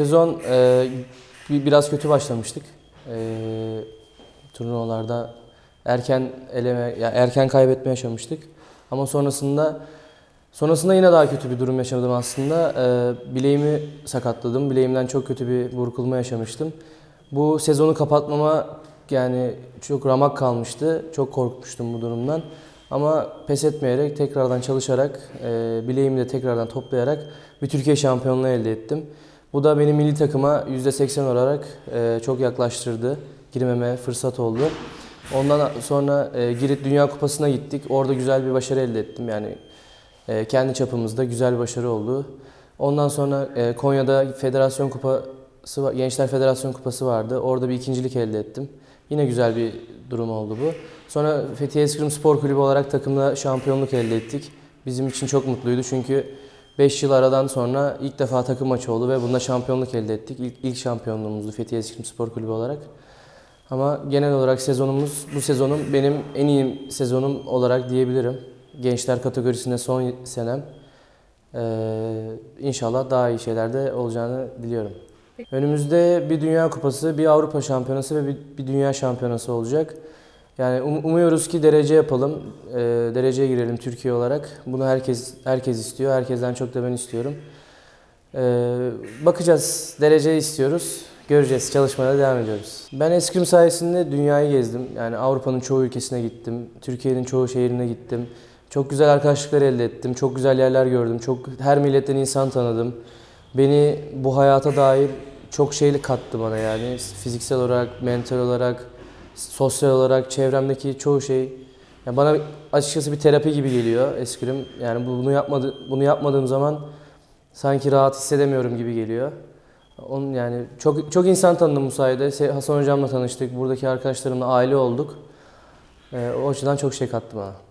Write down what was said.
Sezon e, bir- biraz kötü başlamıştık. E, turnuvalarda erken eleme, ya erken kaybetme yaşamıştık. Ama sonrasında sonrasında yine daha kötü bir durum yaşadım aslında. E, bileğimi sakatladım. Bileğimden çok kötü bir burkulma yaşamıştım. Bu sezonu kapatmama yani çok ramak kalmıştı. Çok korkmuştum bu durumdan. Ama pes etmeyerek, tekrardan çalışarak, e, bileğimi de tekrardan toplayarak bir Türkiye şampiyonluğu elde ettim. Bu da beni milli takıma %80 olarak e, çok yaklaştırdı. Girmeme fırsat oldu. Ondan sonra e, Girit Dünya Kupası'na gittik. Orada güzel bir başarı elde ettim. Yani e, kendi çapımızda güzel bir başarı oldu. Ondan sonra e, Konya'da Federasyon Kupası, Gençler Federasyon Kupası vardı. Orada bir ikincilik elde ettim. Yine güzel bir durum oldu bu. Sonra Fethiye Eskrim Spor Kulübü olarak takımla şampiyonluk elde ettik. Bizim için çok mutluydu çünkü 5 yıl aradan sonra ilk defa takım maçı oldu ve bunda şampiyonluk elde ettik. İlk, ilk şampiyonluğumuzdu Fethiye Eskrim Spor Kulübü olarak. Ama genel olarak sezonumuz, bu sezonum benim en iyi sezonum olarak diyebilirim. Gençler kategorisinde son senem. Ee, inşallah daha iyi şeylerde olacağını diliyorum. Önümüzde bir Dünya Kupası, bir Avrupa Şampiyonası ve bir, bir Dünya Şampiyonası olacak. Yani um- umuyoruz ki derece yapalım, e, dereceye girelim Türkiye olarak. Bunu herkes herkes istiyor, herkesten çok da ben istiyorum. Ee, bakacağız, derece istiyoruz. Göreceğiz, çalışmaya devam ediyoruz. Ben eskrim sayesinde dünyayı gezdim. Yani Avrupa'nın çoğu ülkesine gittim. Türkiye'nin çoğu şehrine gittim. Çok güzel arkadaşlıklar elde ettim. Çok güzel yerler gördüm. Çok her milletten insan tanıdım. Beni bu hayata dair çok şeyli kattı bana yani. Fiziksel olarak, mental olarak, sosyal olarak, çevremdeki çoğu şey. Ya bana açıkçası bir terapi gibi geliyor eskrim. Yani bunu yapmadı, bunu yapmadığım zaman sanki rahat hissedemiyorum gibi geliyor. Onun yani çok çok insan tanıdım bu sayede. Hasan hocamla tanıştık. Buradaki arkadaşlarımla aile olduk. Ee, o açıdan çok şey kattı bana.